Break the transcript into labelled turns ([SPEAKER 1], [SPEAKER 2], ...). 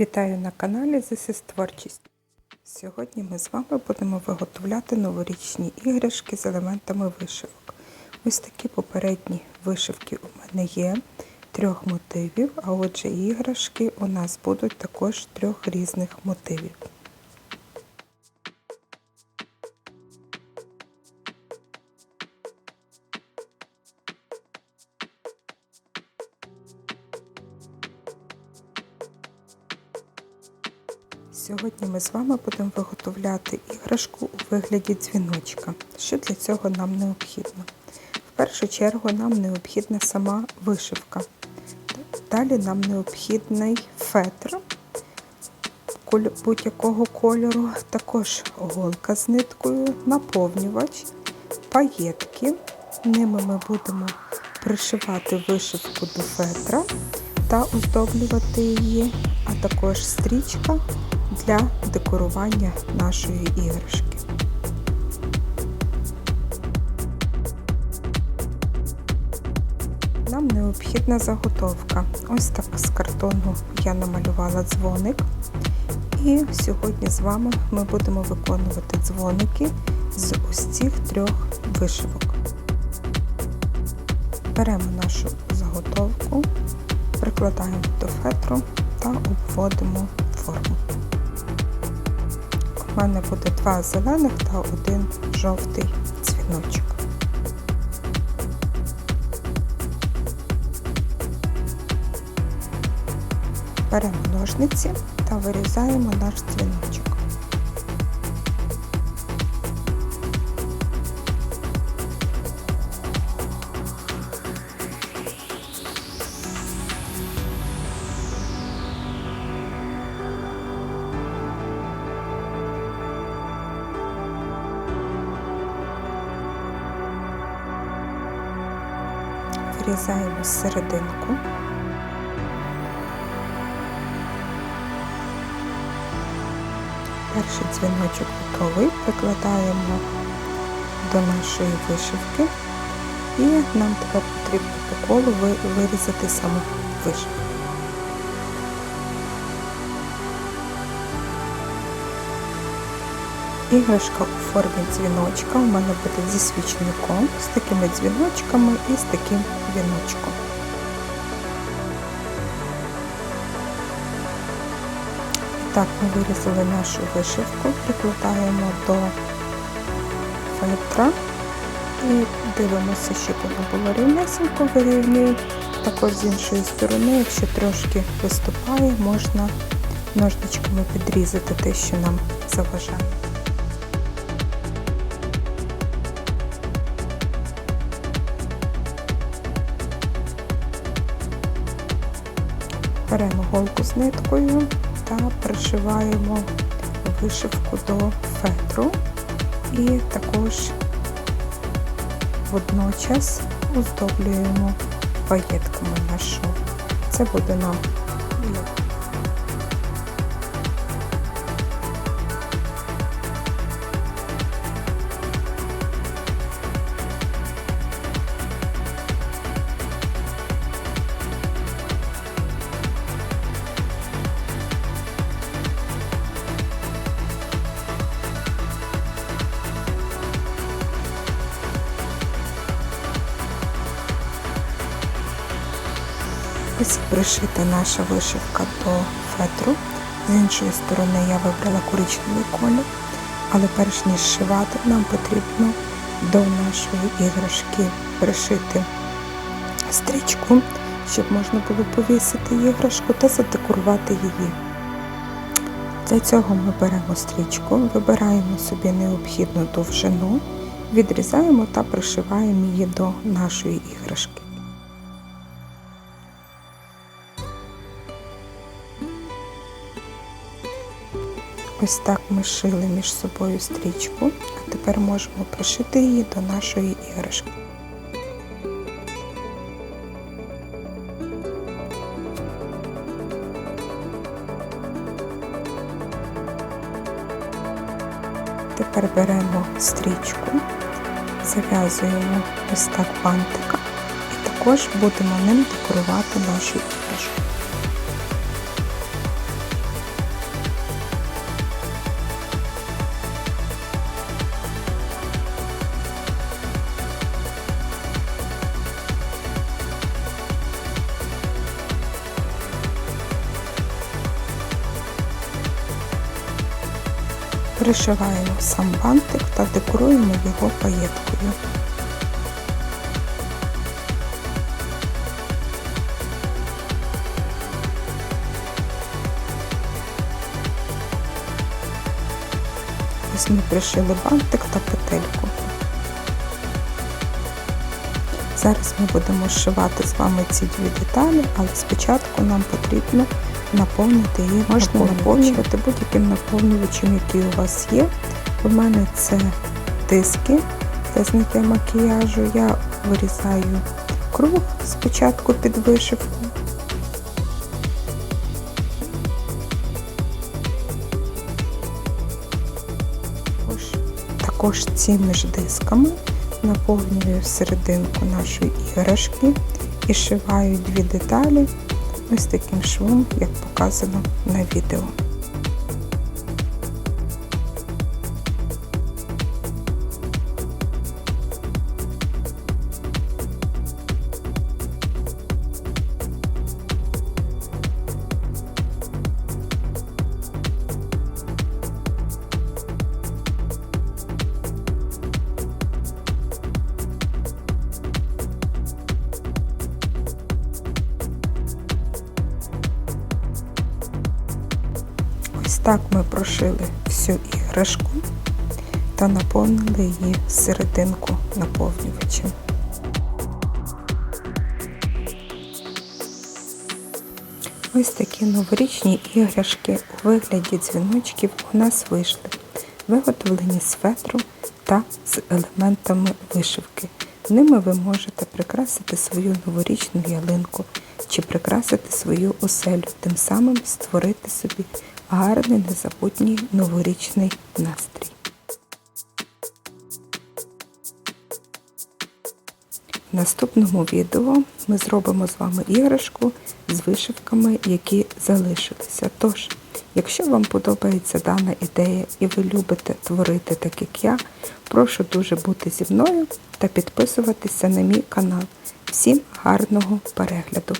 [SPEAKER 1] Вітаю на каналі This Творчість. Сьогодні ми з вами будемо виготовляти новорічні іграшки з елементами вишивок. Ось такі попередні вишивки у мене є трьох мотивів, а отже іграшки у нас будуть також трьох різних мотивів. Сьогодні ми з вами будемо виготовляти іграшку у вигляді дзвіночка. Що для цього нам необхідно? В першу чергу нам необхідна сама вишивка. Далі нам необхідний фетр будь-якого кольору, також голка з ниткою, наповнювач, паєтки. Ними ми будемо пришивати вишивку до фетра та оздоблювати її, а також стрічка для декорування нашої іграшки. Нам необхідна заготовка. Ось так з картону я намалювала дзвоник. І сьогодні з вами ми будемо виконувати дзвоники з ось цих трьох вишивок. Беремо нашу заготовку, прикладаємо до фетру та обводимо форму. У мене буде два зелених та один жовтий дзвіночок. Беремо ножниці та вирізаємо наш дзвіночок. Вирізаємо серединку. Перший дзвіночок готовий, прикладаємо до нашої вишивки і нам тепер потрібно по колу вирізати саму вишивку. Іграшка у формі дзвіночка у мене буде зі свічником, з такими дзвіночками і з таким віночком. Так, ми вирізали нашу вишивку, прикладаємо до фетра і дивимося, щоб воно було рівнесенько вирівнюємо. Також з іншої сторони, якщо трошки виступає, можна ножничками підрізати те, що нам заважає. Беремо голку з ниткою та пришиваємо вишивку до фетру і також водночас оздоблюємо паєтками нашу. Це буде нам Ось пришита наша вишивка до фетру. З іншої сторони я вибрала коричневий колір, але перш ніж шивати, нам потрібно до нашої іграшки пришити стрічку, щоб можна було повісити іграшку та задекорувати її. Для цього ми беремо стрічку, вибираємо собі необхідну довжину, відрізаємо та пришиваємо її до нашої іграшки. Ось так ми шили між собою стрічку, а тепер можемо пришити її до нашої іграшки. Тепер беремо стрічку, зав'язуємо ось так бантика і також будемо ним декорувати нашу іграшку. Пришиваємо сам бантик та декоруємо його паєткою. Ось ми пришили бантик та петельку. Зараз ми будемо зшивати з вами ці дві деталі, але спочатку нам потрібно наповнити її. Можна наповнювати будь-яким наповнювачем, який у вас є. У мене це диски для зняття макіяжу. Я вирізаю круг спочатку під вишивку. Також цими ж дисками наповнюю серединку нашої іграшки і шиваю дві деталі ось таким швом, як показано на відео. Так ми прошили всю іграшку та наповнили її серединку наповнювачем. Ось такі новорічні іграшки у вигляді дзвіночків у нас вийшли, виготовлені з фетру та з елементами вишивки. Ними ви можете прикрасити свою новорічну ялинку чи прикрасити свою оселю, тим самим створити собі гарний незабутній новорічний настрій. В наступному відео ми зробимо з вами іграшку з вишивками, які залишилися. Тож, якщо вам подобається дана ідея і ви любите творити так, як я, прошу дуже бути зі мною та підписуватися на мій канал. Всім гарного перегляду!